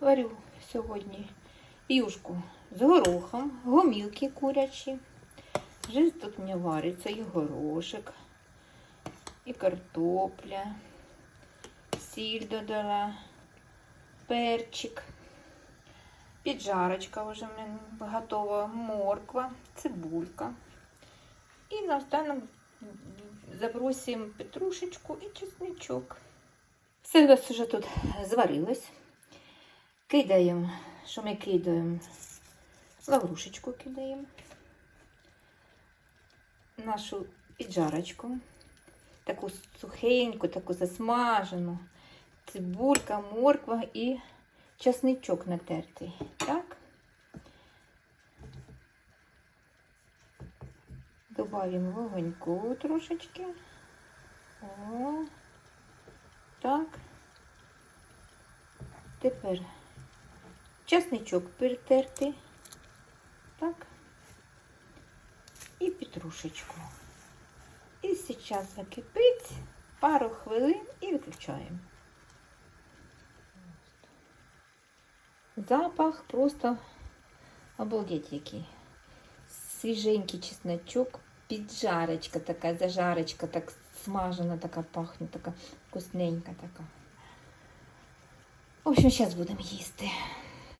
Варю сьогодні юшку з горохом, гомілки курячі. Вже тут мене вариться і горошок, і картопля, сіль додала, перчик. Піджарочка вже в мене готова, морква, цибулька. І наостанок забросимо петрушечку і чесничок. Все у нас вже тут зварилось. Кидаємо, що ми кидаємо? Лаврушечку кидаємо. Нашу піджарочку. Таку сухеньку, таку засмажену. Цибулька, морква і чесничок натертий. Так. Добавимо вогоньку трошечки. О, так. Тепер чесничок перетертий. Так. І петрушечку. І зараз закипить пару хвилин і виключаємо. Запах просто обалдеть який. Свіженький чесночок, піджарочка така, зажарочка, так смажена, така пахне, така вкусненька така. В общем, зараз будемо їсти.